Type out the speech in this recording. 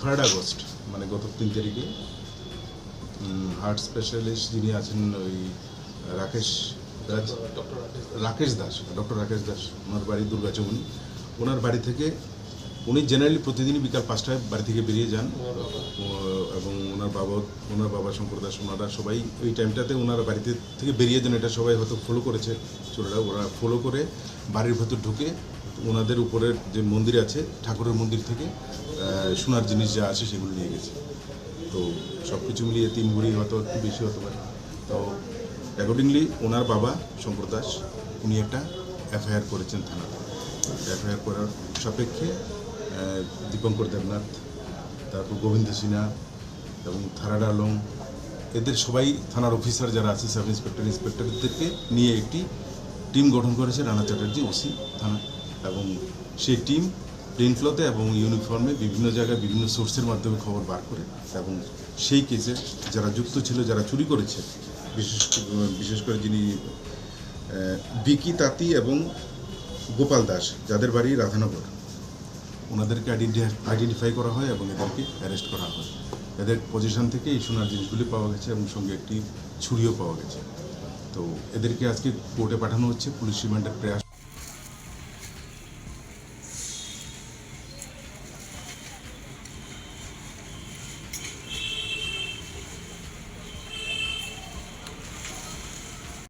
Third August মানে গত তিন তারিখে হার্ট স্পেশালিস্ট যিনি আছেন ওই রাকেশ দাস রাকেশ দাস ডক্টর রাকেশ দাস, ওনার বাড়ি দুর্গাচৌমনি ওনার বাড়ি থেকে, উনি জেনারেলি প্রতিদিনই বিকাল পাঁচটায় বাড়ি থেকে বেরিয়ে যান। এবং ওনার বাবা ওনার বাবা দাস ওনারা সবাই ওই টাইমটাতে ওনারা বাড়িতে থেকে বেরিয়ে যান এটা সবাই হয়তো ফলো করেছে চোরেরা। ওরা ফলো করে বাড়ির ভেতর ঢুকে ওনাদের উপরের যে মন্দির আছে, ঠাকুরের মন্দির থেকে সোনার জিনিস যা আছে সেগুলো নিয়ে গেছে। তো সব কিছু মিলিয়ে তিন ভরি হয়তো একটু বেশি হতে পারে। তো অ্যাকর্ডিংলি ওনার বাবা শঙ্কর দাস উনি একটা এফআইআর করেছেন থানাতে। এফআইআর করার সাপেক্ষে দীপঙ্কর দেবনাথ, তারপর গোবিন্দ সিনহা এবং থারাড আলম, এদের সবাই থানার অফিসার যারা আছে, সাব ইন্সপেক্টর, ইন্সপেক্টরদেরকে নিয়ে একটি টিম গঠন করেছে রানা চ্যাটার্জি, ওসি থানা। এবং সেই টিম প্লেন ক্লথে এবং ইউনিফর্মে বিভিন্ন জায়গায় বিভিন্ন সোর্সের মাধ্যমে খবর বার করে এবং সেই কেসে যারা যুক্ত ছিল, যারা চুরি করেছে, বিশেষ বিশেষ করে যিনি বিকি তাঁতি এবং গোপাল দাস, যাদের বাড়ি রাধানগর। ওনাদেরকে আইডেন্টিফাই করা হয় এবং এদেরকে অ্যারেস্ট করা হয়। এদের পজিশন থেকে এই সোনার জিনিসগুলি পাওয়া গেছে এবং সঙ্গে একটি ছুরিও পাওয়া গেছে। তো এদেরকে আজকে কোর্টে পাঠানো হচ্ছে, পুলিশ রিমান্ডের প্রয়াস